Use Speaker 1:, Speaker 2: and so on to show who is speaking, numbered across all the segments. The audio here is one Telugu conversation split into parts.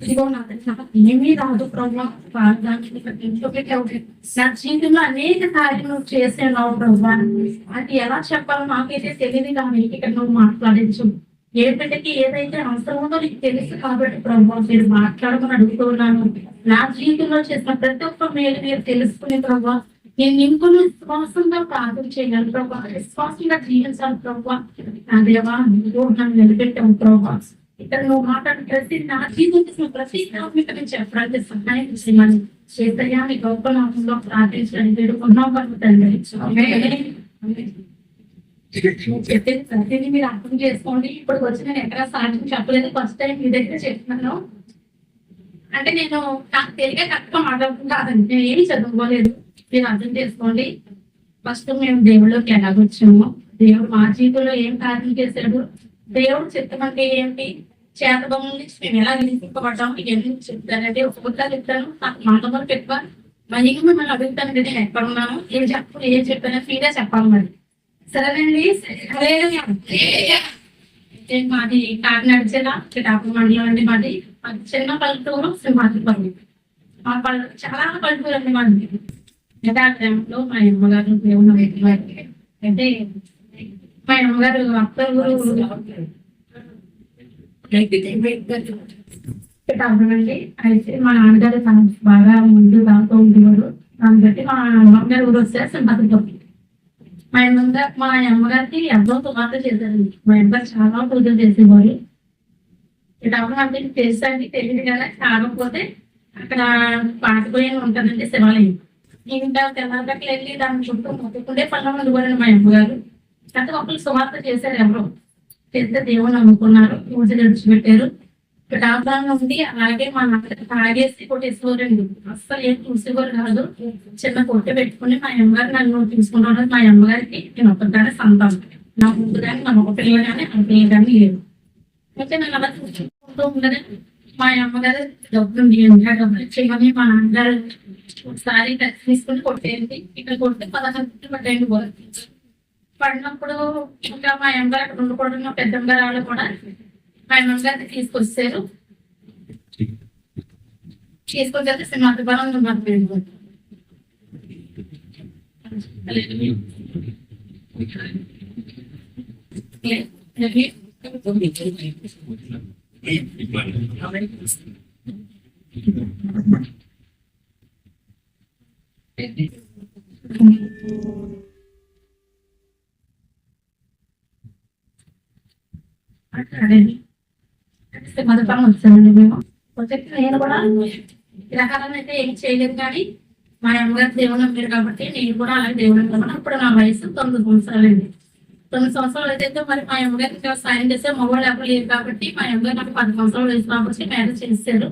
Speaker 1: ఇదిగో నాకు ఏమీ రాదు ప్రభావ నా జీవితంలో అనేక కార్యములు చేసాను ప్రభావ అది ఎలా చెప్పాలో నాకైతే తెలియదు నా ఇక్కడ నువ్వు మాట్లాడించు ఏ బిడ్డకి ఏదైతే అవసరం ఉందో నీకు తెలుసు కాబట్టి ప్రభావ మీరు మాట్లాడమని అడుగుతున్నాను నా జీవితంలో చేసిన ప్రతి ఒక్క మేలు మీరు తెలుసుకునే ప్రభావ నేను ఇంకొన్ని విశ్వాసంగా ప్రార్థన చేయగలను ప్రభావ విశ్వాసంగా జీవించాలి ప్రభావ నా దేవా నువ్వు నన్ను నిలబెట్టావు ప్రభావ ఇక్కడ నువ్వు మాట్లాడిన ప్రతి నా జీవితం ప్రతి ఆత్మిక నుంచి చెప్పడానికి సహాయం చేయమని చేతయ్యాన్ని గొప్ప నామంలో ప్రార్థించడానికి వేడుకున్నాం వరకు చెప్పేది ప్రతిదీ మీరు అర్థం చేసుకోండి. ఇప్పుడు వచ్చి నేను ఎక్కడ సాధ్యం చెప్పలేదు. ఫస్ట్ టైం మీ దగ్గర చెప్తున్నాను. అంటే నేను నాకు తెలియక కరెక్ట్గా మాట్లాడుతుంది నేను ఏమి చదువుకోలేదు. మీరు అర్థం చేసుకోండి. ఫస్ట్ మేము దేవుళ్ళకి ఎలాగొచ్చాము దేవుడు మా జీవితంలో ఏం కార్యం చేశాడు దేవుడు చిత్తం అంటే ఏంటి? చేతబొమ్మ నుంచి మేము ఎలా నిలిపింపబడ్డాము మీకు ఎందుకు చెప్తానంటే ఒక బుద్ధ చెప్తాను. నాకు మాట వరకు ఎక్కువ మళ్ళీ మిమ్మల్ని అడుగుతాను కదా నేను ఎక్కడ ఉన్నాను? ఏం చెప్పు ఏం చెప్పాను? ఫ్రీగా చెప్పాలి మరి. సరేనండి. మాది కాకినాడ జిల్లా పిఠాపురం మండలం అండి మాది. మాది చిన్న పల్లెటూరు సింహాద్రి పల్లి మా పల్లె చాలా పల్లెటూరు అండి మాది. అంటే మా అమ్మగారు దేవుడు వ్యక్తి అంటే మా అమ్మగారు పిఠాపురం అండి అయితే మా నాన్నగారు బాగా ముందు దాంతో ఉండేవారు దాన్ని బట్టి మా అమ్మగారు ఊరు వస్తే సింహాద్రిపల్లి మా అమ్మగా మా అమ్మగారికి ఎంతో తుమార్తె చేశారండి మా అమ్మగారు చాలా పూజలు చేసేవారు. ఇటప్పుడు అంటే చేసానికి తెలియదు కదా కాకపోతే అక్కడ పాటిపోయి ఉంటుందండి శివాలయం. ఇంకా తెల్లగట్లు వెళ్ళి దాని చుట్టూ మొత్తుకుంటే పళ్ళ ఉండిపోయారు మా అమ్మగారు. అయితే ఒకళ్ళు సువార్త చేశారు ఎవరు. పెద్ద దేవుని నమ్ముకున్నారు. పూజలు విడిచిపెట్టారు పిఠాపురంలో ఉంది. అలాగే మా నాన్న తాగేసి కొట్టేసుకోరండి. అస్సలు ఏం చూసేవారు కాదు. చిన్న కొట్టు పెట్టుకుని మా అమ్మగారు నన్ను తీసుకున్నాను మా అమ్మగారికి నేను ఒక్కదాన్ని సంతానం. నా ముందు కానీ నా ఒక పిల్లలు కానీ ఆ కానీ లేదు. అయితే నేను అలా చూసుకుంటూ ఉండదు మా అమ్మగారు డబ్బులు ఉంది. డబ్బులు ఇచ్చేయమని మా నాన్నగారు ఒకసారి తీసుకుని కొట్టేయండి. ఇక్కడ కొట్టి పదహారు పట్టేయండి పోయి పడినప్పుడు ఇంకా మా అమ్మగారు అక్కడ ఉండకూడదు మా పెద్దమ్మగారు వాళ్ళు కూడా మా అమ్మగారిని తీసుకొచ్చారు. తీసుకొచ్చాక సింహాద్రి బలం ఉన్నారు వచ్చానండి మేము నేను కూడా రకాలను అయితే ఏం చేయలేదు కానీ మా అమ్మగారు దేవుడు నమ్మారు కాబట్టి నేను కూడా అలాగే దేవుడు నమ్మాను అప్పుడు నా వయసు తొమ్మిది సంవత్సరాలండి తొమ్మిది సంవత్సరాలు అయితే మరి మా అమ్మగారికి సాయం చేస్తే మగవాళ్ళు ఎవరు లేరు కాబట్టి మా అమ్మగారు నాకు పది సంవత్సరాలు వయసు కాబట్టి మ్యారేజ్ చేశారు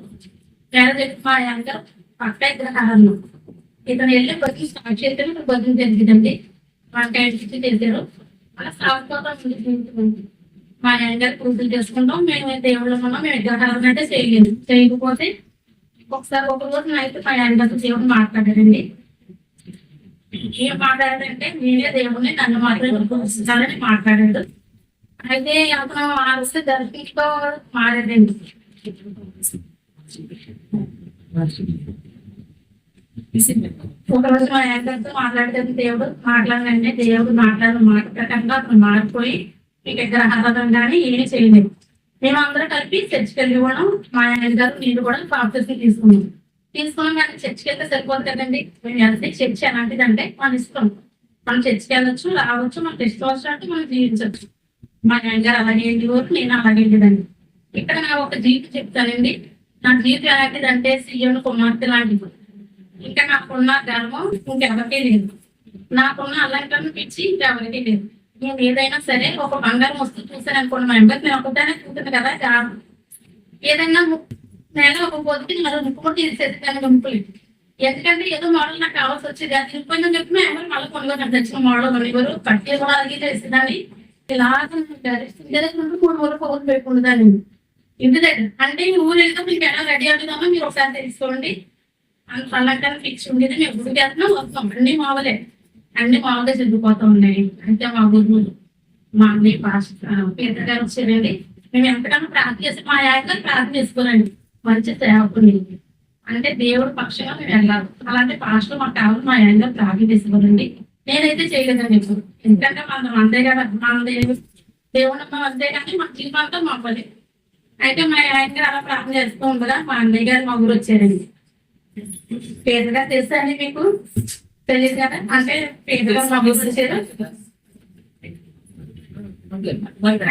Speaker 1: మ్యారేజ్ అయితే మా అమ్మగారు పక్క ఇద్దరు కారణం ఇతను వెళ్ళి బతికి స్టార్ట్ చేస్తే నాకు బతుకు జరిగిందండి మా ఇంటికి తెలిసారు అలా సాగుకోవడం మా యాంగర్ పూజలు చేసుకుంటాం. మేము దేవుళ్ళు ఉన్నాం మేము విగ్రహాలను అయితే చేయలేదు. చేయకపోతే ఒకసారి ఒక రోజు నైట్ మా యాంగర్తో దేవుడు మాట్లాడారండి. ఏం మాట్లాడారంటే నేనే దేవుడిని నన్ను మాత్రం పూజించాలని మాట్లాడాడు అయితే అతను మారిస్తే దర్శించుకో మారాడండి ఒక రోజు మా యాంగర్తో మాట్లాడితే దేవుడు మాట్లాడండి దేవుడు మాట్లాడిన మాట ప్రకారంగా అతను మారిపోయి మీకు విగ్రహారాధన కానీ ఏమీ చేయలేదు. మేము అందరం కలిపి చర్చికి వెళ్ళి కూడా మా ఆయన గారు నేను కూడా బాప్తిజం తీసుకున్నాం తీసుకున్నాం కానీ చర్చికి వెళ్తే సరిపోదు కదండి. మేము వెళ్తే చర్చి ఎలాంటిది అంటే మన ఇష్టం. మనం చర్చికి వెళ్ళొచ్చు రావచ్చు మనకు ఇష్టం వచ్చినట్టు మనం జీవించవచ్చు మా ఆయన గారు అలాగే వరకు నేను అలాగే వెళ్ళేదండి ఇక్కడ నా ఒక జీవితం చెప్తానండి. నా జీవితం ఎలాంటిది అంటే సీఎం కుమార్తె లాంటిది. ఇంకా నాకున్న గర్వం ఇంకెవరికీ లేదు. నాకున్న అలాంటి పిచ్చి ఇంకెవరికీ లేదు. నేను ఏదైనా సరే ఒక బంగారం వస్తువు చూసాను అనుకోండి మా ఎంబర్ నేను ఒకదానే చూసాను కదా ఏదైనా నేను ఒక పొద్దుకి మరో ముక్కుముట్టు తీసేది కానీ గుంపులు ఎందుకంటే ఏదో మోడల్ నాకు కావాల్సి వచ్చేది. అది వెళ్ళిపోయిందని చెప్పి మా ఎంబర్ మళ్ళీ కొనుగోలు తెచ్చిన మోడల్ ఎవరు? పట్టే కూడా అలాగే చేసేదాన్ని ఇలా మూడు మూడు పౌరులు పెట్టుకుంటుందని ఇంటి దగ్గర. అంటే ఈ ఊరు వెళ్తే మీకు ఎలా రెడీ అవుతుందామో మీరు ఒకసారి తెలుసుకోండి. అంత అలాగే ఫిక్స్ ఉండేది. మేము గుడికి వెళ్తున్నాం వస్తాం అన్ని మామూలే. అన్ని మామూలుగా చదివిపోతూ ఉన్నాయి. అయితే మా గురువు మా అన్నయ్య పాస్ పేద గారు వచ్చారండి. మేము ఎంతగానో ప్రార్థన చేసి మా ఆయన గారు ప్రార్థన చేసుకోరండి. మంచి సేవకుని అంటే దేవుడు పక్షంగా మేము వెళ్ళాలి. అలాంటి పాస్టర్ మాకు కావాలి మా ఆయన ప్రార్థన తీసుకోవాలండి నేనైతే చేయలేదండి ఇప్పుడు. ఎందుకంటే మన అంతే కదా మన దేవుడు అంతే కానీ మా జీవితంతో మా అయితే మా ఆయన గారు అలా ప్రార్థన చేస్తూ ఉండగా మా అన్నయ్య గారు మా ఊరు వచ్చారండి. పేదగా తెలుసా అండి మీకు? తెలియదు అంటే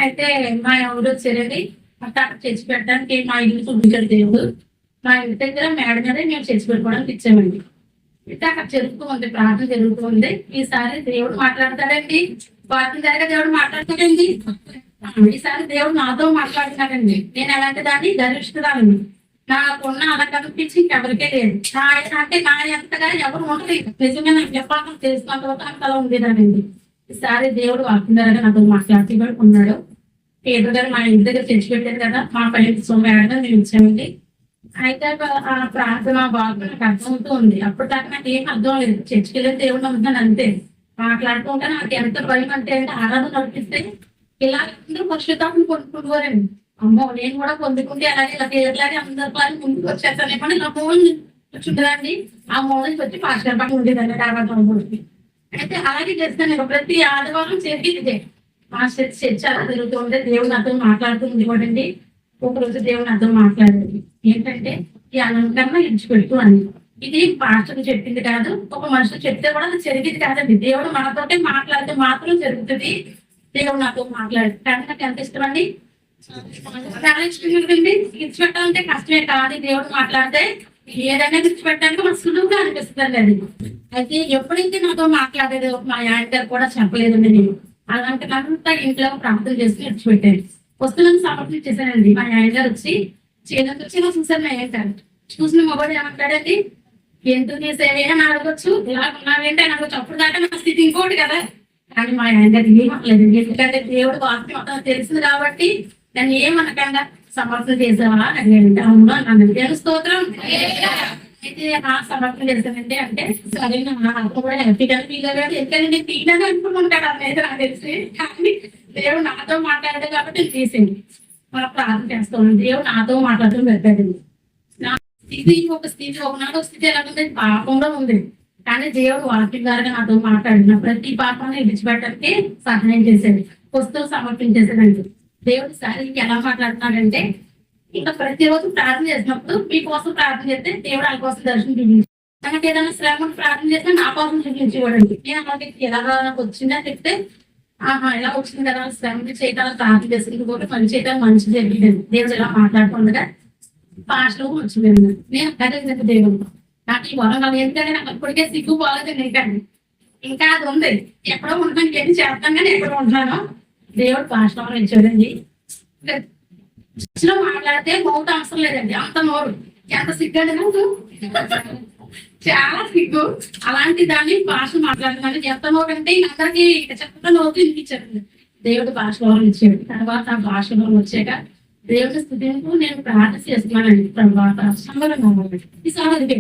Speaker 1: అయితే మా ఊరు వచ్చారండి అక్కడ చర్చి పెట్టడానికి మా ఇల్లు చూపించాడు దేవుడు. మా ఇంటి దగ్గర మేడ మీద మేము చర్చి పెట్టుకోవడానికి ఇచ్చామండి. అయితే అక్కడ జరుగుతూ ఉంది ప్రార్థన జరుగుతూ ఉంది ఈసారి దేవుడు మాట్లాడతాడండి. ప్రార్థన జరిగే దేవుడు మాట్లాడతాడండి. ఈసారి దేవుడు నాతో మాట్లాడుతున్నాడండి. నేను ఎలాంటి దాన్ని గరిష్ఠదాన్ని నాకున్న అలా కనిపించి ఎవరికే లేదు. నా అంటే నా ఎంతగా ఎవరు ఉండలేదు. నిజంగా నాకు చెప్పాలని తెలిసినంత వరకు అలా ఉండేదానండి. ఈసారి దేవుడు వాడుతున్నారని నాతో మాట్లాడుతూ గారు ఉన్నాడు. పేరు గారు మా ఇంటి దగ్గర తెచ్చిపెట్టారు కదా మా పైన సోమవారం నేను ఇచ్చామండి అయితే ఆ ప్రార్థన బాగా నాకు అర్థమవుతూ ఉంది. అప్పుడు దాకా నాకు ఏం అర్థం లేదు. చర్చికి వెళ్ళి దేవుడు నమ్ముతాను అంతే. మాట్లాడుతూ ఉంటే నాకు ఎంత భయం అంటే అంటే ఆరాధన నడిపిస్తే ఇలా అందరూ పరిశుద్ధాన్ని పొందుకుంటున్నారండి అమ్మో నేను కూడా పొందుకుంటే అలాగే ఇలా ఎట్లాగే అందరిలాగే ముందుకు వచ్చేస్తానేమో నా ఫోన్ చుట్టదండి ఆ మోన్ నుంచి వచ్చి పాస్టర్ పక్కన ఉండేదండి ఆరాధన అయితే అలాగే చేస్తాను ప్రతి ఆదివారం చేసేది మా చర్చ చర్చ అలా జరుగుతుంటే దేవుడు నాతో మాట్లాడుతుంది కూడా ఒక రోజు దేవుడు నాతో మాట్లాడేది. ఏంటంటే ఈ అలంకరణ ఇచ్చిపెట్టు అని. ఇది పాస్టర్ చెప్పింది కాదు ఒక మనిషి చెప్తే కూడా అది జరిగేది కాదండి. దేవుడు మనతోటే మాట్లాడితే మాత్రం జరుగుతుంది. దేవుడు నాతో మాట్లాడు. కానీ నాకు ఎంత ఇష్టం అండి చాలా ఇచ్చిపెట్టాలంటే కష్టమే కాదు దేవుడు మాట్లాడితే ఏదైనా ఇచ్చిపెట్టడానికి మనకు సులువుగా అనిపిస్తుంది అది అయితే ఎప్పుడైతే నాతో మాట్లాడేది మా ఆయన కూడా చెప్పలేదండి నేను. అలాంటి అంతా ఇంట్లో ప్రార్థన చేసి ఇచ్చిపెట్టాను వస్తువులను సమర్పించేసానండి మా ఆయన వచ్చి చేతులకు వచ్చి నాకు చూసాను మా ఆయన చూసిన మొబైల్ ఏమంటాడండి? ఎందుకు నీ సేవ అని అడగొచ్చు? ఇలా ఉన్నావేంటి? అని అడగచ్చు అప్పుడు దాకా నా స్థితి ఇంకోటి కదా. కానీ మా ఆయన గారు ఏమనలేదు. ఎందుకంటే దేవుడు వాస్తవం మొత్తం తెలిసింది కాబట్టి నన్ను ఏమనకుండా సమర్థన చేసావా అని అడిగాడు అవును నన్ను దేవుని స్తోత్రం. అయితే ఆ సమర్థన చేశానంటే అంటే సరే నా కూడా హ్యాపీగా ఫీల్ అయ్యాడు ఎందుకంటే తీయనని అనుకుంటాడు అనేది నాకు తెలిసి. కానీ దేవుడు నాతో మాట్లాడాడు కాబట్టి నేను తీసింది మనం ప్రార్థన చేస్తాను దేవుడు నాతో మాట్లాడటం పెట్టాడు నా స్థితి ఒక స్థితి ఒకనాడు ఒక స్థితి ఎలా ఉంది? పాపంలో ఉంది. కానీ దేవుడు వాక్యం ద్వారా నాతో మాట్లాడిన ప్రతి పాపాన్ని విడిచిపెట్టడానికి సహాయం చేశాడు వస్తువులు సమర్పించేసాడండి దేవుడు సరే ఎలా మాట్లాడుతున్నాడంటే ఇంకా ప్రతిరోజు ప్రార్థన చేసినప్పుడు మీకోసం ప్రార్థన చేస్తే దేవుడు వాళ్ళ కోసం దర్శనం చూపించి. నాకు ఏదైనా శ్రమ ప్రార్థన చేస్తే నా కోసం చూపించేవాడండి. నేను అలాగే ఎలాగా వచ్చిందని చెప్తే ఆహా ఇలా వచ్చింది కదా శ్రమ చేయటానికి ప్రార్థన చేస్తే ఇంకోటి పని చేయడం మంచి జరిగింది. దేవుడు ఎలా మాట్లాడుకుండగా పాటలు వచ్చింది నేను అదే దేవుడు నాకు ఈ వరం కాదు ఎందుకంటే నాకు ఇప్పటికే సిగ్గు పోలేదు నీకండి ఇంకా అది ఉంది. ఎక్కడో ఉంటాను. ఎన్ని చేస్తాను కానీ ఎక్కడో ఉంటున్నాను దేవుడు పాటలు ఇచ్చాడండి. చర్చిలో మాట్లాడితే మౌత అవసరం లేదండి. అంత నోరు. ఎంత సిగ్గండి నాకు చాలా సిగ్గు. అలాంటి దాన్ని భాష మాట్లాడుతున్నాను ఎంత నోరు అంటే అందరికి చెత్త నోరు వినిపించారు దేవుడు భాషలో ఇచ్చాడు. తర్వాత ఆ భాషలో వచ్చాక దేవుడి స్థుతింపు నేను ప్రార్థన చేస్తున్నానండి. తర్వాత సంబరం ఈసారి అది.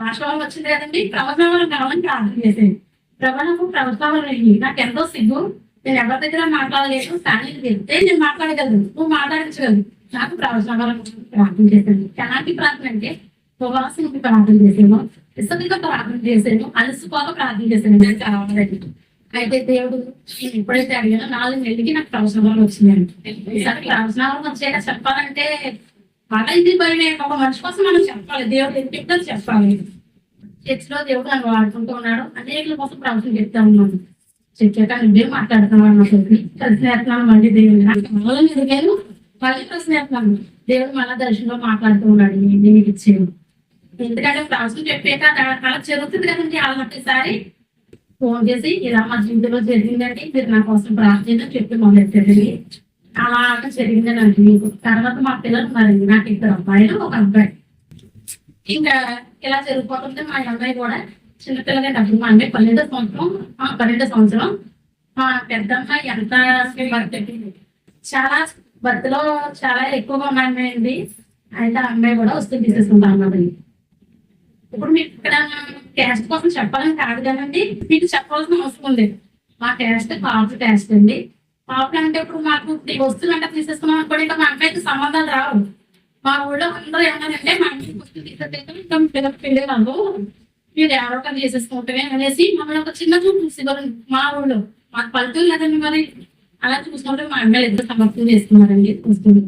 Speaker 1: భాషలో వచ్చింది కదండి. ప్రవచనం కావాలని ప్రార్థన చేసేది ప్రవణకు ప్రవచనం నాకు ఎంతో సిగ్గు. నేను ఎవరి దగ్గర మాట్లాడలేదు కానీ వెళ్తే నేను మాట్లాడగలను. నువ్వు మాట్లాడించగలను. నాకు ప్రవచనాలను ప్రార్థన చేశాను. ఎలాంటి ప్రార్థన అంటే ఉపవాసం ప్రార్థన చేశాను ఇసుకగా ప్రార్థన చేశాను అలసిపోక ప్రార్థన చేశాను. నేను కావాలని అయితే దేవుడు నేను ఎప్పుడైతే అడిగానో నాలుగు నెలలకి నాకు ప్రవచనాలు వచ్చినాయండి ఈసారి ప్రవచనాలు వచ్చాక చెప్పాలంటే బాగా ఇది భయమే ఒక మనిషి కోసం మనం చెప్పాలి. దేవుడు ఎందుకు చెప్పాలి? చర్చిలో దేవుడు నన్ను వాడుకుంటూ ఉన్నాడు. అనేకుల కోసం ప్రవచనం చెప్తా ఉన్నాను చెప్పాక నువ్వే మాట్లాడుతున్నాను నాకు కలిసి నేర్పుతున్నాను మళ్ళీ దేవుడు నాకు ఎదిగాను మళ్ళీ కలిసి దేవుడు మళ్ళీ దర్శనంలో మాట్లాడుతూ ఉన్నాడు. నేను ఇచ్చాను. ఎందుకంటే ప్రవచనం చెప్పాక అలా- జరుగుతుంది కదండి అలాంటిసారి ఫోన్ చేసి ఇలా మా జీవితంలో జరిగిందండి మీరు నా కోసం ప్రార్థన చెప్పి మొదలెట్టండి అలా జరిగిందని అంటే మీకు. తర్వాత మా పిల్లలు ఉన్నారండి నాకు ఇద్దరు అబ్బాయిలు ఒక అబ్బాయి. ఇంకా ఇలా జరిగిపోతుంటే మా అమ్మాయి కూడా చిన్నపిల్లగా డబ్బు అంటే పన్నెండో సంవత్సరం ఆ, పన్నెండో సంవత్సరం మా పెద్ద అమ్మాయి ఎంత చాలా బర్త్లో చాలా ఎక్కువగా ఉన్నాయండి. అయితే ఆ అమ్మాయి కూడా వస్తుంది తీసేసుకుంటాం అన్నమాట ఇప్పుడు మీకు ఇక్కడ టెస్ట్ కోసం చెప్పాలని కాదు కదండి. మీకు చెప్పాల్సిన అవసరం ఉంది మా టెస్ట్ కాఫీ టెస్ట్ అండి. కాఫీ అంటే ఇప్పుడు మాకు వస్తువులు అంటే తీసేసుకున్నాం అనుకోండి ఇంకా అమ్మాయికి సంబంధాలు రావు. మా ఊళ్ళో అందరూ ఏమన్నారంటే మా ఇంటికి వచ్చి తీసుకెళ్తే ఇంకా పిల్లలు పిల్లలు మీరు ఎవరో చేసేసుకుంటే అనేసి మమ్మల్ని ఒక చిన్న చూపు చూసేవారు మా ఊళ్ళో మాకు పల్లెటూరు లేదండి మరి అలా చూసుకుంటే మా అమ్మాయిలు ఇద్దరు సమర్పణ చేస్తున్నారండి. చూసుకుంటూ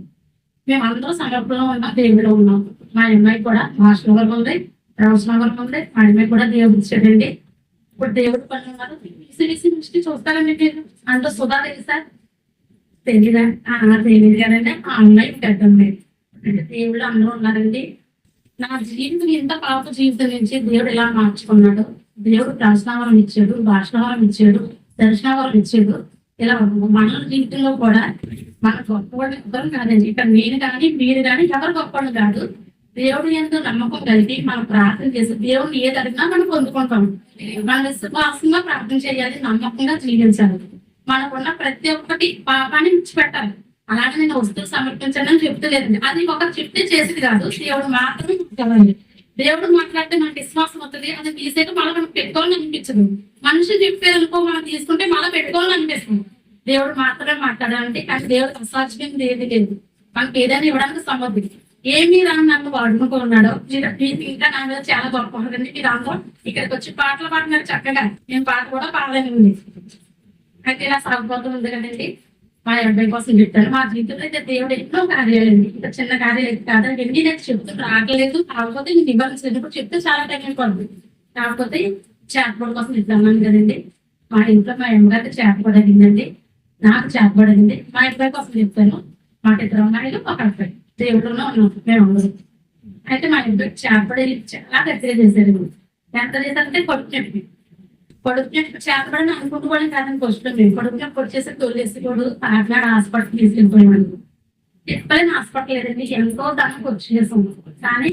Speaker 1: మేము అందరూ సమర్పణలో ఉన్న దేవుడు ఉన్నాం. మా అమ్మాయి కూడా మాస్టర్ వరకు ఉంది రామస్వామి వరకు ఉంది. మా అమ్మాయి కూడా దేవుడు ఇచ్చాడండి ఇప్పుడు దేవుడు పని ఉన్నారు. సిరిసి నుంచి చూస్తారండి మీరు. అంత సుధా తెలుసా తెలీదా? ఆ, తెలియదు కదండి. ఆ అమ్మాయి పెద్ద అమ్మాయి దేవుడు అందరూ ఉన్నారండి. నా జీవితం ఎంత పాప జీవితం నుంచి దేవుడు ఇలా మార్చుకున్నాడు దేవుడు ప్రాశ్నావరం ఇచ్చాడు భాషణవరం ఇచ్చాడు దర్శనవరం ఇచ్చాడు. ఇలా మన జీవితంలో కూడా మన గొప్పవాళ్ళు ఎవరు కాదండి. ఇక్కడ నేను కానీ మీరు కానీ ఎవరు గొప్పవాళ్ళు కాదు. దేవుడు ఎంతో నమ్మకం కలిగి మనం ప్రార్థన చేసి దేవుడిని ఏది అడిగినా మనం పొందుకుంటాం. మన విశ్వాసంగా ప్రార్థన చేయాలి నమ్మకంగా జీవించాలి. మనకున్న ప్రతి ఒక్కటి పాపాన్ని విడిచిపెట్టాలి. అలాగే నేను వస్తువు సమర్పించడం చెప్తలేదండి అది ఒక చెప్తే చేసేది కాదు. దేవుడు మాత్రమే చెప్తామండి దేవుడు మాట్లాడితే మనకి విశ్వాసం వస్తుంది. అది తీసేక మళ్ళీ మనం పెట్టుకోవాలని అనిపించదు. మనిషి చెప్పేది అనుకో మనం తీసుకుంటే మళ్ళీ పెట్టుకోవాలని అనిపిస్తుంది. దేవుడు మాత్రమే మాట్లాడాలంటే కానీ దేవుడు అసాధ్యమైనది ఏది లేదు. మనకి ఏదైనా ఇవ్వడానికి సమర్థి ఏమి రాని నన్ను వాడుకున్నాడో మీరు మీరు ఇంకా నా మీద చాలా గొప్ప ఉంటుందండి మీరు అందరూ ఇక్కడికి వచ్చి పాటలు పాడినారు చక్కగా. నేను పాట కూడా పాడలేను. అయితే ఇలా సాగుపోతూ ఉంది కదండి. మా అబ్బాయి కోసం చెప్పాను మా జీవితంలో అయితే దేవుడు ఎన్నో కార్యాలండి ఇంకా చిన్న కార్యాలు కాదండి. ఎన్ని నేను చెప్తూ రాగలేదు కాకపోతే నేను ఇవ్వాల్సినప్పుడు చెప్తే చాలా టైం అయిపోతుంది కాకపోతే చేపడ కోసం ఇద్దామని కదండి. మా ఇంట్లో మా అమ్మగారికి చేపబడి అడిగిందండి. నాకు చేపబడి అడిగింది. మా అబ్బాయి కోసం చెప్తాను మాకు ఇద్దరు అమ్మాయిలు ఒక అబ్బాయి. దేవుడులో ఉన్నాం మేము అందరం. అయితే మా ఇంట్లో చేపడే చాలా గట్టిగా చేశారు ఎంత చేశారంటే కొడుకు కొడుకు చేపబడిని అనుకుంటుకోవడం కాదని ఫస్ట్ మేము కొడుకు వచ్చేసి తొలిసి కొడు పాటలాడు హాస్పిటల్ తీసుకెళ్ళిపోయాను చెప్పలేని హాస్పిటల్ లేదండి. ఎంతో దానికి వచ్చేసాం. కానీ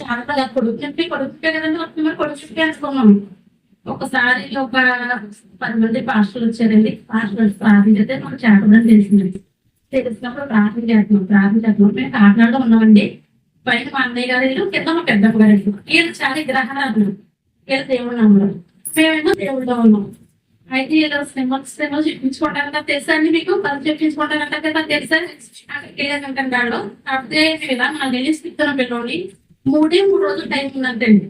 Speaker 1: చాలా కదా కొడుకు చెప్పి కొడుకుకే కదండి వస్తుంది. కొడుకు చెప్పి అనుకున్నాం ఒకసారి ఒక పది మంది పాస్టర్లు వచ్చారండి. పాస్టర్లు ప్రార్థించితే మాకు చేపడం తెలిసిందండి తెలిసినప్పుడు ప్రార్థన చేస్తున్నాం. ప్రార్థన చేస్తున్నాం. మేము కాకినాడలో ఉన్నామండి. పైన మా అన్నయ్య గారు కింద మా పెద్దమ్మ గారు వీళ్ళు చాలా విగ్రహాలు వీళ్ళు దేవుడు నమ్మరు మేమేమో దేవుడిలో ఉన్నాం అయితే ఇలా సినిమాలు సినిమాలు చెప్పించుకుంటారంట తెలుసా అండి మీకు? పని చెప్పించుకుంటారంట కదా తెలుసా? దాడు కాకపోతే మేము ఇలా నా తెలిసి ఇస్తున్న పిల్లోని మూడే మూడు రోజులు టైం ఉందంటండి.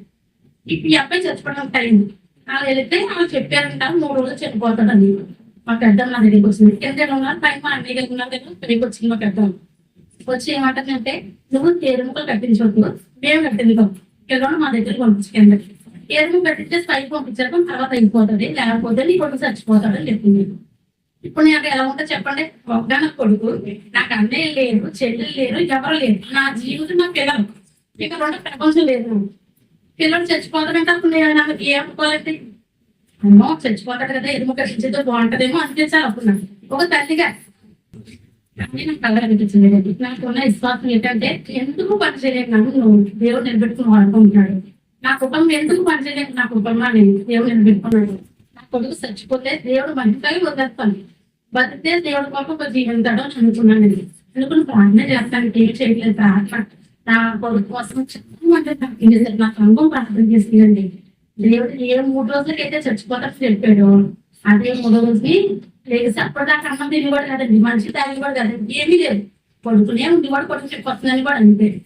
Speaker 1: ఇప్పుడు ఈ అబ్బాయి చచ్చిపోవడం టైం. అలా వెళితే వాళ్ళు చెప్పారంట మూడు రోజులు చనిపోతాడని. మా పెద్ద నా దగ్గరికి వచ్చింది. ఎందుకంటే ఉన్నారు పైన మా అన్నయ్య గారు ఉన్నారు దగ్గర పెరిగి వచ్చింది మా పెద్ద వచ్చి ఏమంటుందంటే నువ్వు తేరుముకలు కట్టించవద్దు మేము కట్టించుకోం. పిల్లలు మా దగ్గర పంపించుకెళ్ళి ఏరుము పెట్టితే పైకి పంపించడం తర్వాత అయిపోతుంది లేకపోతే నీ కొడుకు చచ్చిపోతాడు అని చెప్పింది. ఇప్పుడు నాకు ఎలా ఉంటుందో చెప్పండి. ఒక్కన కొడుకు నాకు అన్నయ్య లేరు చెల్లెలు లేరు ఎవరు లేరు. నా జీవితం నా పిల్లలు. ఇక రెండు ప్రపంచం లేదు. పిల్లలు చచ్చిపోతారంటే అప్పుడు నేను నాకు ఏమనుకోవాలంటే అమ్మో చచ్చిపోతాడు కదా ఎదుము కట్టించేదో బాగుంటదేమో అనిపించాలి అప్పుడు నాకు. ఒక తల్లిగా. కానీ నాకు కలర్ నాకు ఉన్న విశ్వాసం ఏంటంటే ఎందుకు పని చేయలేక నువ్వు దేవుడు నిలబెట్టుకుని వాడుకుంటున్నాడు. నా కుటుంబం ఎందుకు పనిచేయలేదు నా కుటుంబాన్ని దేవుడు నిలబెట్టుకున్నాడు నా కొడుకు చచ్చిపోతే దేవుడు మంచిగా వదిలేస్తాను. బతికితే దేవుడు పాప జీవించాడు అని అనుకున్నానండి అనుకుని ప్రార్థన చేస్తాను ఏం చేయలేదు ప్రార్థన నా కొడుకు కోసం చాలా మంది ప్రార్థన చేశారు నా సంఘం ప్రార్థన చేసిందండి దేవుడు ఏ మూడు రోజులకైతే చచ్చిపోతాడు చెప్పాడు. అదే మూడు రోజుని లేచి అప్పటిదాకా అన్నం తిని కూడా కదండి మనిషి తాగి కూడా కదండి ఏమీ లేదు. పడుకునే ఉంది కూడా కొడుకు చెప్పొస్తుందని కూడా అనిపేది.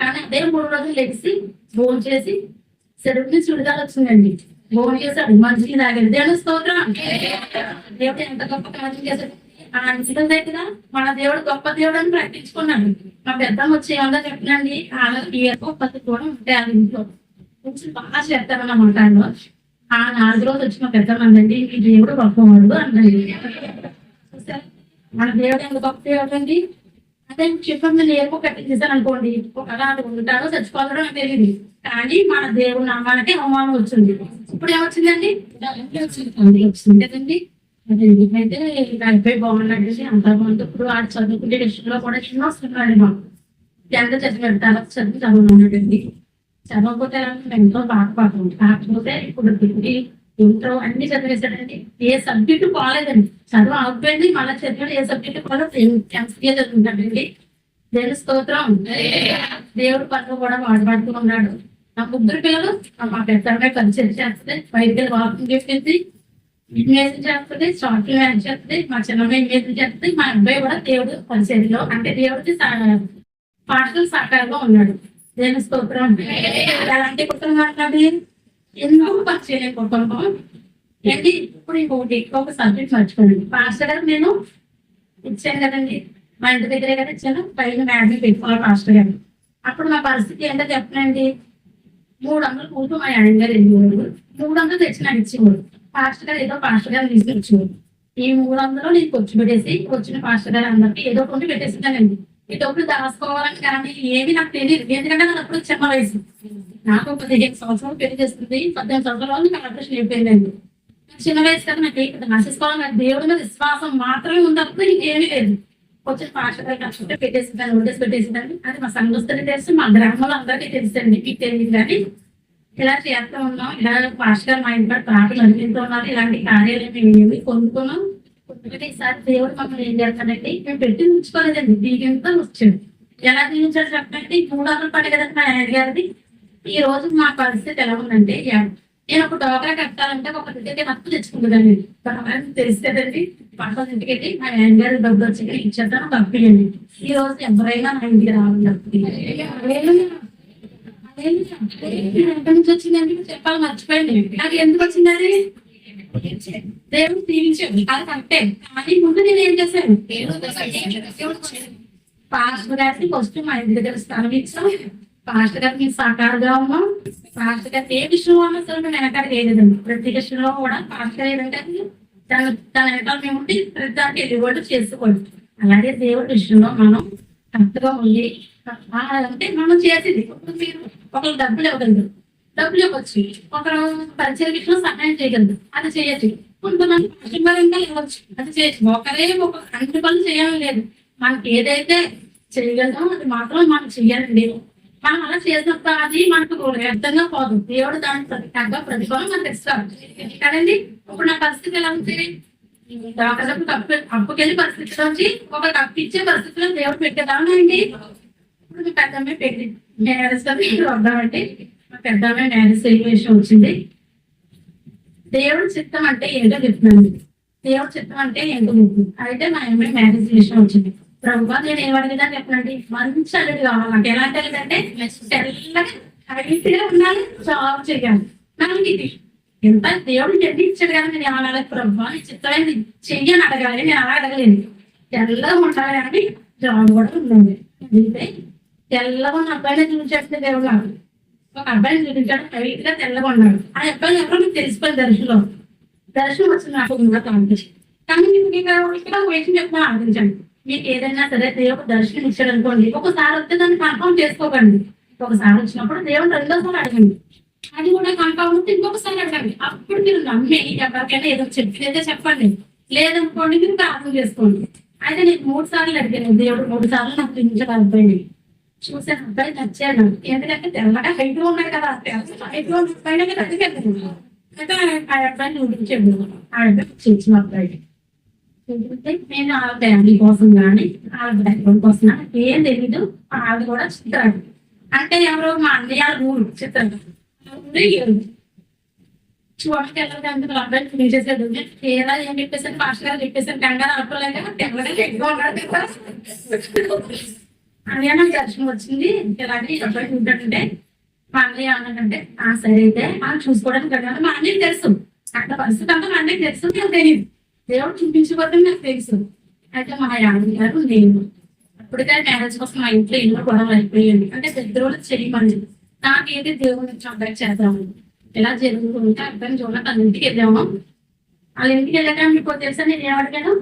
Speaker 1: కానీ అదే మూడు రోజులు లేచి భోజనం చేసి చెరువు చుడిదాలు వచ్చిందండి భోజనం చేశాడు మనిషికి తాగాడు దేవుడు స్తోత్రం. దేవుడు ఎంత గొప్ప కార్యం చేశాడు. ఆ అంచడం దగ్గర మన దేవుడు గొప్ప దేవుడు అని ప్రకటించుకున్నాడు. మా పెద్దమ్మ వచ్చి ఏమన్నా చెప్పినండి? వాళ్ళకి ఏ గొప్పది కూడా ఉంటాయి ఆ ఇంట్లో. కొంచెం బాగా చేస్తారన్నమాట ఆయన. ఆ నాలుగు రోజులు వచ్చిన పెద్ద మందండి ఈ దేవుడు గొప్పవాడు అన్నది మన దేవుడు ఎంత గొప్ప దేవుడు అండి. అదే చెప్పండి నేను కట్టించేసాను అనుకోండి ఒకలా ఉంటాడో చచ్చిపోతాడో నాకు తెలియదు కానీ మన దేవుడు నమ్మాలంటే అవమానం వచ్చింది. ఇప్పుడు ఏమొచ్చిందండి? వచ్చింది కదండి అయితే అయిపోయి బాగున్నాడండి. అంత బాగుంది. ఇప్పుడు ఆడు చదువుకునే విషయంలో కూడా చిన్న వస్తున్నాడు మాకు. ఎంత చదివాడు తర్వాత చదువు చదువున్నాడండి చదవకపోతే ఎంతో బాధపడుతుంది. కాకపోతే ఇప్పుడు డిగ్రీ ఇంటర్ అన్ని చదివేశాడండి. ఏ సబ్జెక్టు బాగాలేదండి చదువు ఆగిపోయింది. మళ్ళీ చదివాడు ఏ సబ్జెక్టు పోలేదు ఎంసీఏ చదువుతున్నాడండి. దేవుని స్తోత్రం. దేవుడు పనులు కూడా వాడబడుతూ ఉన్నాడు. నా ముగ్గురు పిల్లలు మా పెద్దమే కలిసి చేస్తే బయటికి వాకింగ్ చేసేసి ఇంగ్లీష్ చేస్తుంది సాఫ్ట్వేర్ చేస్తుంది మా చిన్నమ్మ ఇంగ్లీష్ చేస్తుంది. మా అబ్బాయి కూడా దేవుడు పరిచర్లో అంటే దేవుడికి పాటలు సహకారంగా ఉన్నాడు. దేని స్తోత్రం. ఎలాంటి కుటుంబం మాట్లాడి ఎందుకు పరిచయం కుటుంబం? ఏంటి? ఇప్పుడు ఇంకొకటి ఒక సబ్జెక్ట్ మర్చిపోయింది పాస్టర్ గారు నేను ఇచ్చాను కదండి. మా ఇంటి దగ్గరే కదా ఇచ్చాను. పైన మ్యాడమ్ పెట్టుకోవాలి పాస్టర్ గారు. అప్పుడు మా పరిస్థితి ఏంటో చెప్పనండి మూడు వందలు కూతూ మా ఆయన గారు వెళ్ళేవారు మూడు వందలు తెచ్చి నాకు ఇచ్చేవారు పాస్టర్ గారు ఏదో పాస్టర్ గారు తీసుకొచ్చేవాడు ఈ మూడు వందలు నేను ఖర్చు పెట్టేసి వచ్చిన పాస్టర్ గారు అందరికీ ఏదో ఒకటి పెట్టేసిందానండి ఈ డబ్బులు దాచుకోవాలని కానీ ఏమీ నాకు తెలియదు ఎందుకంటే నాకు అప్పుడు చిన్న వయసు నాకు పదిహేను సంవత్సరాలు పెళ్ళి చేస్తుంది పద్దెనిమిది సంవత్సరాలు నాకు అడ్రస్ అయిపోయిందండి చిన్న వయసు కదా నాకు ఏంటి ఆశిస్తాను నాకు దేవుడి మీద విశ్వాసం మాత్రమే ఉంది తప్ప ఇంకేమీ లేదు కొంచెం పాఠశాల గారు పెట్టేసిందని వదిలేసి పెట్టేసిందని అది మా సంఘస్థులకి తెలుసు మా గ్రామంలో అందరికీ తెలుసండి మీకు తెలియదు కానీ ఇలా చేస్తూ ఉన్నాం ఇలా పాస్టర్ మా ఇంట్లో పాటలు అనిపిస్తూ ఉన్నారు ఇలాంటి కార్యాలు మేము ఏమి పొందుకున్నాం పొందుకుంటే ఈసారి దేవుడు మమ్మల్ని ఏం చేస్తాడంటే మేము పెట్టి ఉంచుకోలేదండి దీనింతా వచ్చింది ఎలా దీవించాడు చెప్పండి మూడు వందలు పడే కదండి మా ఆయన గారిది ఈ రోజు మా పరిస్థితి ఎలా ఉందంటే నేను ఒక డోకరా కట్టాలంటే ఒక ఇంటికి అప్పు తెచ్చుకుంటుందండి తెలిసి కదండి పక్కన ఇంటికి వెళ్ళి మా ఆయన గారి డబ్బులు వచ్చి ఇచ్చేద్దాం ఇవ్వండి ఈ రోజు ఎవరైనా నా ఇంటికి రావాలి. ఎక్కడి నుంచి వచ్చిందండి? చెప్పాలి మర్చిపోయింది నాకు ఎందుకు వచ్చిందని దేవుడు దీవించాడు అది కరెక్టే. కానీ ముందు నేను ఏం చేశాను? గారికి ఫస్ట్ మా ఇంటి దగ్గర స్థలం ఇచ్చాం. పాస్టర్ గారికి సాకారుగా ఉన్నాం. పాస్టర్ గారికి ఏ విషయంలో అన్నా సరే మేము వెనకాల వేయలేదండి ప్రతి విషయంలో కూడా పాస్టర్ గారు ఏంటంటే తన తన వెనకాల మేము ఉండి ప్రతి దానికి ఎదుగుబడి చేసుకోండి అలాగే దేవుడి విషయంలో మనం కరెక్ట్గా ఉండి అంటే మనం చేసేది. ఇప్పుడు మీరు ఒకరు డబ్బులు ఇవ్వగలరు. డబ్బులు ఇవ్వచ్చు. ఒకరు పరిచయ విషయంలో సహాయం చేయగలరు. అది చేయొచ్చు. కొంతమంది పశ్చిమంగా ఇవ్వచ్చు. అది చేయొచ్చు. ఒకరే ఒక అన్ని పనులు చేయడం లేదు. మనకి ఏదైతే చేయగలదో అది మాత్రం మనం చెయ్యాలండి. మనం అలా చేసినప్పుడు అది మనకు వ్యర్థంగా పోదు. దేవుడు దానికి ప్రతి తగ్గ ప్రతిఫలం మనకు ఇస్తాడు కదండి? ఇప్పుడు నా పరిస్థితి ఎలా ఉంది? డాక్టర్లకు తప్పు అప్పుకెళ్ళి పరిస్థితిలో వచ్చి ఒక కప్పు ఇచ్చే పరిస్థితిలో దేవుడు పెట్టేదానండి ఇప్పుడు మీ పెద్దమ్మాయి పెట్టి మ్యారేజ్ కదా ఇక్కడ వద్దామంటే మా పెద్దమ్మాయి మ్యారేజ్ సెలిబ్రేషన్ వచ్చింది. దేవుడి చిత్తం అంటే ఏంటో చెప్తున్నాను. దేవుడి చిత్తం అంటే ఏంటో చెప్తుంది అయితే మా అమ్మాయి మ్యారేజ్ విషయం వచ్చింది. ప్రభుత్వ నేను ఏమడిగినా చెప్పనండి. మంచి అల్లుడు కావాలి నాకు ఎలాంటి అల్లుడు అంటే తెల్లగా హైట్గా ఉండాలి జాబ్ చేయాలి. నాకు ఇది. ఎంత దేవుడు చెడ్డి ఇచ్చాడు కదా నేను ఏమనాలి ప్రభు నీ చిత్తమైంది చెయ్యని అడగాలి నేను అలా అడగలేను. తెల్లగా ఉండాలి అని జాబ్ కూడా ఉందండి. అయితే తెల్లగా ఉన్న అబ్బాయిని చూపించేస్తే దేవుడు నాకు. ఒక అబ్బాయిని చూపించాడు హైట్గా తెల్లగా ఉన్నాడు. ఆ అబ్బాయి ఎవరో మీకు తెలిసిపోయింది దర్శనంలో దర్శనం వచ్చిన నాకు ఉన్న కానీ మీకు ఇక్కడ ఇక్కడ ఒక ఆలోచించండి. మీకు ఏదైనా సరే దేవుడు దర్శనం ఇచ్చాడు అనుకోండి ఒకసారి వస్తే దాన్ని కన్ఫర్మ్ చేసుకోకండి. ఒకసారి వచ్చినప్పుడు దేవుడు రెండోసారి అడగండి. అది కూడా కన్ఫర్మ్ ఉంటే ఇంకొకసారి అడగండి. అప్పుడు మీరు నమ్మి ఎవరికైనా ఏదో చెప్పేదే చెప్పండి. లేదనుకోండి మీరు ప్రార్థన చేసుకోండి. అయితే నేను మూడు సార్లు అడిగాను దేవుడు మూడు సార్లు నాకు చూపించాడు అబ్బాయిని చూసాను అబ్బాయి నచ్చాను ఎందుకంటే తెల్లగా హైట్ ఉన్నాడు కదా హైట్ ఉన్న అబ్బాయి అయితే ఆ అబ్బాయిని చూపించాడు ఆ అబ్బాయి చూసిన అబ్బాయి. నేను ఆవిడ ఫ్యామిలీ కోసం కానీ ఆవిడ బ్యాక్గ్రౌండ్ కోసం కానీ ఏం తెలీదు ఆవిడ కూడా చిత్రాడు అంటే ఎవరు మా అన్నయ్య ఊరు చిత్రాడు చూడడానికి వెళ్ళదు అందుకు అబ్బాయి పిలిచేసాడు ఏలా ఏం చెప్పేసాను ఫాస్ట్ గారు చెప్పేసాను కంగారు అనుకోలేక తెల్లగా ఎక్కువ ఉన్నాడు అన్నయ్య నాకు దర్శనం వచ్చింది. ఇలాంటి అబ్బాయి ఉంటాడంటే మా అన్నయ్య అన్నాడంటే ఆ సరే అయితే మనం చూసుకోవడానికి మా అన్నయ్య తెలుసు. అక్కడ పరిస్థితి అంతా మా అన్నయ్య తెలుసు తెలియదు దేవుడు చూపించబోతే నాకు తెలుసు. అయితే మా ఆంటీ గారు నేను. అప్పటికే మ్యారేజ్ కోసం మా ఇంట్లో ఇల్లు గొడవ అయిపోయింది అంటే పెద్దోళ్ళు చేయమని నాకేంటి దేవుడి నుంచి అబ్బాయి చేద్దాము ఎలా జరుగుతుంటే అర్థం చూడ తన ఇంటికి వెళ్ళాము. వాళ్ళ ఇంటికి వెళ్ళాక మీకు తెలుసా? నేను ఏమడిగాను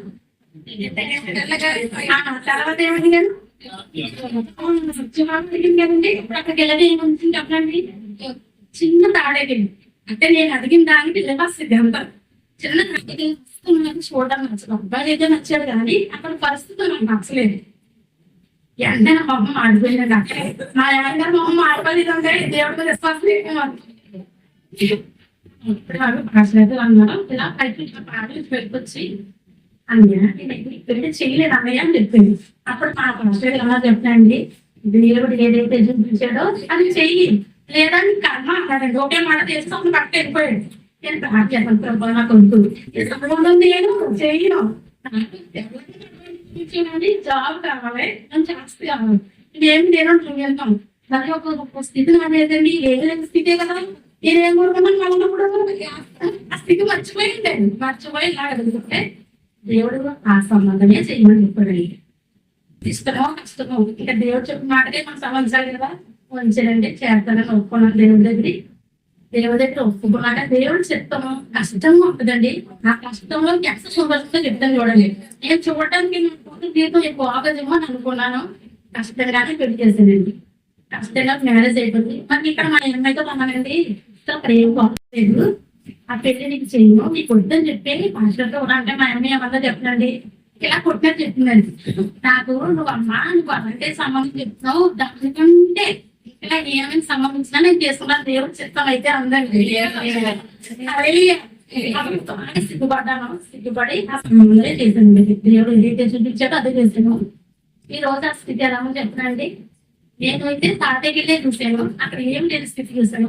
Speaker 1: తర్వాత ఏమడిగాను కదండి. అక్కడికి వెళ్ళడం ఏముంటుంది చిన్న తాడేది అంటే నేను అడిగిన దానికి వస్తుంది అంత చిన్న చూడడం నచ్చదు అబ్బాయి అయితే నచ్చాడు కానీ అక్కడ పరిస్థితులు నాకు నచ్చలేదు. ఎండ మా అమ్మ ఆడిపోయిందండి అక్కడే నా నాన్నగారు మా అమ్మ ఆడిపోలేదు అంటే దేవుడి ఇప్పుడు వాళ్ళు భాషలేదు అన్నారు ఇలా పైకి పాటలు పెట్టుకొచ్చి అన్నయ్య నేను పెళ్ళి చేయలేదు అన్నయ్య అని చెప్పింది. అప్పుడు మా భాష ఎలా చెప్పండి దేవుడు ఏదైతే చూపించాడో అది చెయ్యి. లేదా కర్మ అన్నాడండి ఒకే మాట చేసి అప్పుడు పక్క వెళ్ళిపోయాడు. నేను ప్రార్థన ప్రభావ నాకు ఈ సంబంధం నేను చేయను నాకు జాబ్ కావాలి నేను చేస్తే కావాలి. ఏమి నేను వెళ్తాం. దాని ఒక ఒక స్థితి నాదేదండి ఏమి స్థితే కదా. నేనేం కోరుకున్నాను కూడా ఆ స్థితి మర్చిపోయింది. మర్చిపోయి ఇలా లాగలుగుతుంటే దేవుడు ఆ సంబంధమే చేయమని చెప్పాడు. ఇష్టమో కష్టమో. ఇంకా దేవుడు చెప్పిన మాటకే మనం సంబంధించాలి కదా. మంచిదండి చేస్తానని ఒప్పుకున్నాను దేవుడి దగ్గరికి. దేవుడి దగ్గర ఒప్పుకున్నాక దేవుడు చెప్తాము కష్టంగా ఉంటుందండి. ఆ కష్టంలో ఎంత సంతోషంతో చెప్తాను చూడండి. నేను చూడటానికి జీవితం ఎక్కువ ఆగజమో అని అనుకున్నాను. కష్టంగానే పెళ్ళి చేశానండి కష్టంగా మ్యారేజ్ అయిపోయింది. మరి ఇక్కడ మా అమ్మాయితో అన్నానండి ప్రేమ బాగలేదు ఆ పెళ్ళి నీకు చేయము నీకు వద్దని చెప్పి పాస్టర్తో అంటే మా అమ్మాయి ఏమన్నా చెప్పండి ఇలా కొట్టినట్టు చెప్తుందండి నాకు నువ్వు అమ్మా నువ్వు అలాంటి సంబంధం చెప్తున్నావు. దానికంటే ఇలా ఏమైనా సంబంధించినా నేను చేసుకున్నాను దేవుడు చిత్తం అయితే అందండి సిగ్గుపడ్డాను. సిగ్గుపడి ఆ చేసింది దేవుడు ఏదైతే చూపించాడో అదే చేశాను. ఈ రోజు ఆ స్థితి ఎలా ఉందో చెప్తానండి నేను అయితే తాతగిల్లే చూశాను. అక్కడ ఏం లేని స్థితి చూశాను.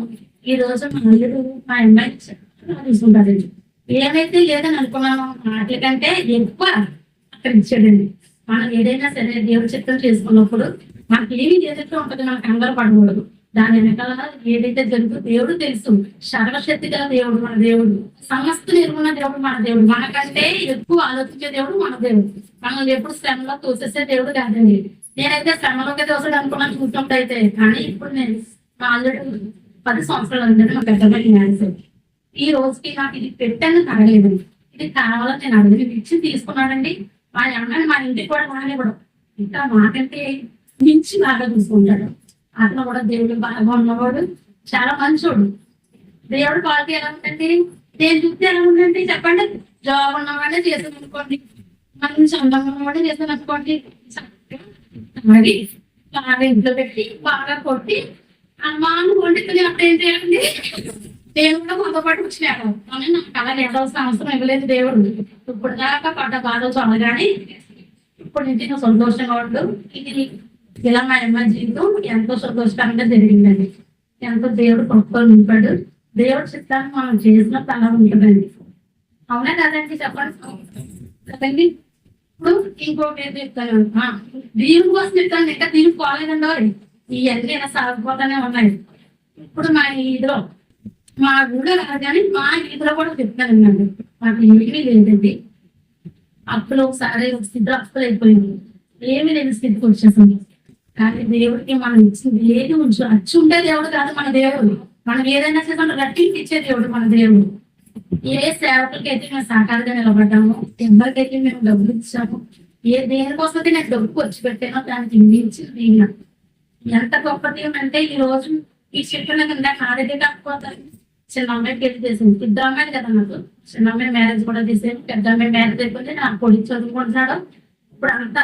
Speaker 1: ఈ రోజు మా అల్లుడు మా అమ్మాయి చూసుకుంటారండి ఏమైతే లేదని అనుకున్నాను మాటల కంటే ఎక్కువ అక్కడ ఇచ్చాడండి. మనం ఏదైనా సరే దేవుడి చిత్తం చేసుకున్నప్పుడు మనకి ఏమి చేసేట్టు ఉంటుంది మనకు కంగారు పడకూడదు. దాని వెనకాల ఏదైతే జరుగుతుందో దేవుడు తెలుసు. సర్వశక్తి గల దేవుడు మన దేవుడు. సమస్త నిర్మూలన దేవుడు మన దేవుడు. మనకంటే ఎక్కువ ఆలోచించే దేవుడు మన దేవుడు. మనం ఎప్పుడు శ్రమలో తోసేసే దేవుడు కాదండి. నేనైతే శ్రమలోకి తోసాడు అనుకున్నాను చూస్తుంటే అయితే కానీ ఇప్పుడు నేను మా ఆల్రెడీ పది సంవత్సరాలు అందరూ మా పెద్ద మ్యారేజ్ ఈ రోజుకి నాకు ఇది పెట్టాను తగలేదండి ఇది కావాలని నేను అడిగి ఇచ్చి తీసుకున్నానండి. మా అమ్మాయి మా ఇంటికి కూడా రానివ్వడం ఇంకా మాకంటే మించి బాగా చూసుకుంటాడు అతను కూడా దేవుడు బాగా ఉన్నవాడు చాలా మంచోడు. దేవుడు క్వాలిటీ ఎలా ఉందండి? నేను చూస్తే ఎలా ఉందండి? చెప్పండి. జాబ్ ఉన్నవాడే చేసాను అనుకోండి. మంచి అందంగా ఉన్నవాడే చేసాను అనుకోండి. మరి బాగా ఇంట్లో పెట్టి బాగా కొట్టి ఆ మాను వండుకుని అప్పుడు ఏం చేయాలండి? దేవుడు కూడా మాతో పాటు వచ్చినాడు. కానీ నాకు అలా ఏడవలసిన అవసరం ఇవ్వలేదు దేవుడు. ఇప్పుడు దాకా పడ్డ బాధ చాలు కానీ ఇప్పుడు నుంచి సంతోషంగా ఉండు. ఇది ఇలా మా అమ్మ జీవితం ఎంతో సంతోషకరంగా జరిగిందండి. ఎంతో దేవుడు పట్టుకొని నింపాడు. దేవుడు చిత్తాన్ని మనం చేసినప్పుడు అలా ఉంటుందండి. అవునా కదండి చెప్పండి? కదండి? ఇప్పుడు ఇంకోటి ఏం చెప్తాను. దీని కోసం చెప్తాను. ఇంకా దీనికి పోలేదండి ఇవన్నీ ఇలా సాగిపోతానే ఉన్నాయి. ఇప్పుడు మా ఇదిలో మా ఊళ్ళో కానీ మా ఇదిలో కూడా చెప్తానండి మాకు ఏమీ లేదండి. అప్పులు ఒకసారి ఒక స్థితిలో అప్పులు అయిపోయింది. ఏమీ లేని స్థితికి వచ్చేసింది కానీ దేవుడికి మనం ఇచ్చింది ఏది ఉంచు అచ్చి ఉండే దేవుడు కాదు మన దేవుడు. మనం ఏదైనా చేసాం రట్టించి ఇచ్చే దేవుడు మన దేవుడు. ఏ సేవకులకి అయితే మేము సహకారంగా నిలబడ్డాము ఎవరికైతే మేము డబ్బులు ఇచ్చాము. ఏ దేనికోసం అయితే నేను డబ్బు వచ్చి పెట్టానో దానికి మించి దీన ఎంత గొప్పది అంటే ఈ రోజు ఈ చెప్పిన కింద నా దగ్గర కాకపోతే చిన్న అమ్మాయి పెళ్ళి చేసింది. పెద్ద అమ్మాయి కదా నాకు. చిన్న అమ్మాయి మ్యారేజ్ కూడా చేసాను పెద్ద అమ్మాయి మ్యారేజ్ అయిపోతే నా కొడుకు చదువుకుంటున్నాడు. ఇప్పుడు అంతా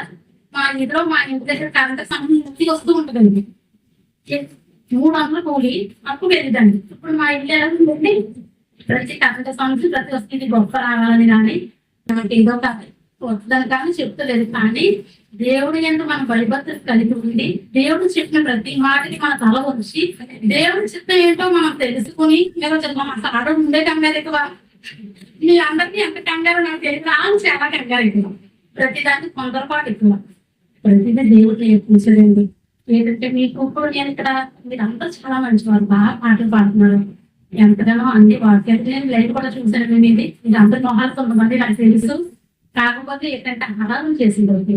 Speaker 1: మా ఇంట్లో మా ఇంటి దగ్గర కరెంట్ సంబంధించి వస్తూ ఉంటుందండి. మూడు వందలు కూలి అప్పు వెళ్ళిందండి ఇప్పుడు మా ఇల్లు ఎలా ఉందండి. ప్రతి కరెంట్ సంబంధించి ప్రతి వస్తుంది గొప్ప రావాలని కానీ నాకు ఏదో వస్తుందని కానీ చెప్తలేదు. కానీ దేవుడి ఎంత మన భయభక్తులు కలిగి ఉండి దేవుడు చెప్పిన ప్రతి మాటని మన తల వచ్చి దేవుడు చిత్తం ఏంటో మనం తెలుసుకుని లేదా చెప్పాం అసలు ఆడ ఉండే కంగారు ఎక్కువ. మీ అందరికీ ఎంత కంగారు నాకు తెలియదు. అని చాలా కంగారు ఎక్కువ ప్రతిదానికి తొందరపాటు ఎక్కువ ప్రతిదీ దేవుడు నేర్పించలేండి ఏంటంటే మీకు ఇప్పుడు నేను ఇక్కడ మీరంతా చాలా మంచివారు బాగా పాటలు పాడుతున్నారు. ఎంతగానో అన్ని వాక్యాలు నేను లైవ్ కూడా చూశాను ఇది ఇది అందరి మొహాలు కొంతమంది నాకు తెలుసు. కాకపోతే ఏంటంటే ఆరాధన చేసింది ఒకటి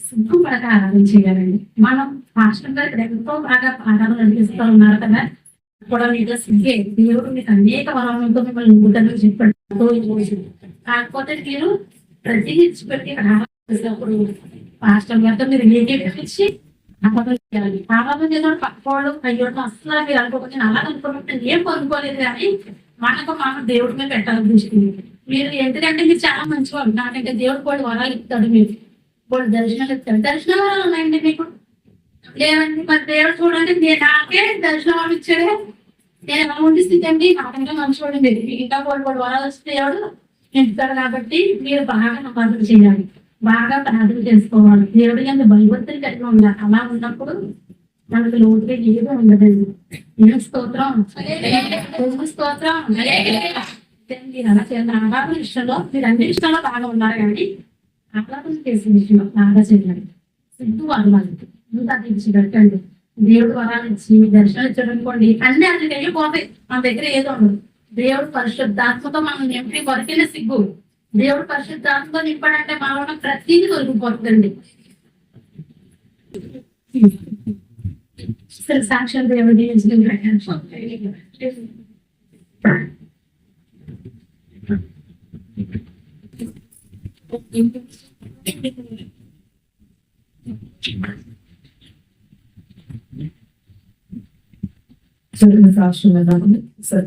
Speaker 1: సిగ్గుపడక ఆరాధన చేయాలండి. మనం పాస్టర్ గారు ఇక్కడ ఎంతో బాగా ఆరాధన నడిపిస్తూ ఉన్నారు కదా. కూడా మీకు సిగ్గే. దేవుడు మీకు అనేక వరాలతో మిమ్మల్ని నింపుతానని చెప్పాడు. కాకపోతే మీరు ప్రతి విడిచిపెట్టి ఇక్కడ ఆరాధన చేసినప్పుడు పాస్టర్ గారితో మీరు రిలేటెడ్ ఇచ్చి చేయాలి ఆరాధన చేసినప్పుడు పక్కోళ్ళు అయ్యోడు అసలు మీరు అనుకోకపోతే అలా అనుకోకపోతే ఏం పొందుకోలేదు కానీ మనకు మనం దేవుడి మీద పెట్టాలి దృష్టి మీరు ఎందుకంటే మీరు చాలా మంచివాళ్ళు. నాకంటే దేవుడు కూడా వరాలు ఇస్తాడు మీరు. వాళ్ళు దర్శనాలు ఇస్తాడు దర్శన వరాలు ఉన్నాయండి మీకు? లేదండి మరి దేవుడు చూడండి. నేను నాకే దర్శనం ఇచ్చాడే. నేను ఎలా ఉండి స్థితి అండి? నాకంటే మంచివాడు మీరు ఇంకా వాళ్ళు కూడా వరాలు వస్తే దేవుడు ఇస్తారు కాబట్టి మీరు బాగా ప్రార్థన చేయాలి. బాగా ప్రార్థన చేసుకోవాలి. దేవుడి కింద భయభక్తులు కలిగి ఉండాలి. అలా ఉన్నప్పుడు మనకు లోతుగా ఏదో ఉండదండి. ఏం స్తోత్రం? స్తోత్రం? మీరు ఆరాధన విషయంలో మీరు అన్ని విషయంలో బాగా ఉన్నారు కానీ ఆరాధన చేసే విషయంలో బాగా చేయాలి. సిద్ధు వాళ్ళకి ఇంకా తీర్చిగట్టండి దేవుడు వరాలు ఇచ్చి దర్శనం ఇచ్చాడు అనుకోండి అన్ని అది వెళ్ళిపోతాయి. మన దగ్గర ఏదో ఉండదు. దేవుడు పరిశుద్ధాత్మతో మనం ఎంపీ వరకైనా సిగ్గు. దేవుడు పరిశుద్ధాత్మ నింపడంటే మనలో ప్రతిదీ దొరికిపోతుందండి సాక్షాత్ దేవుడి
Speaker 2: సాక్షి సార్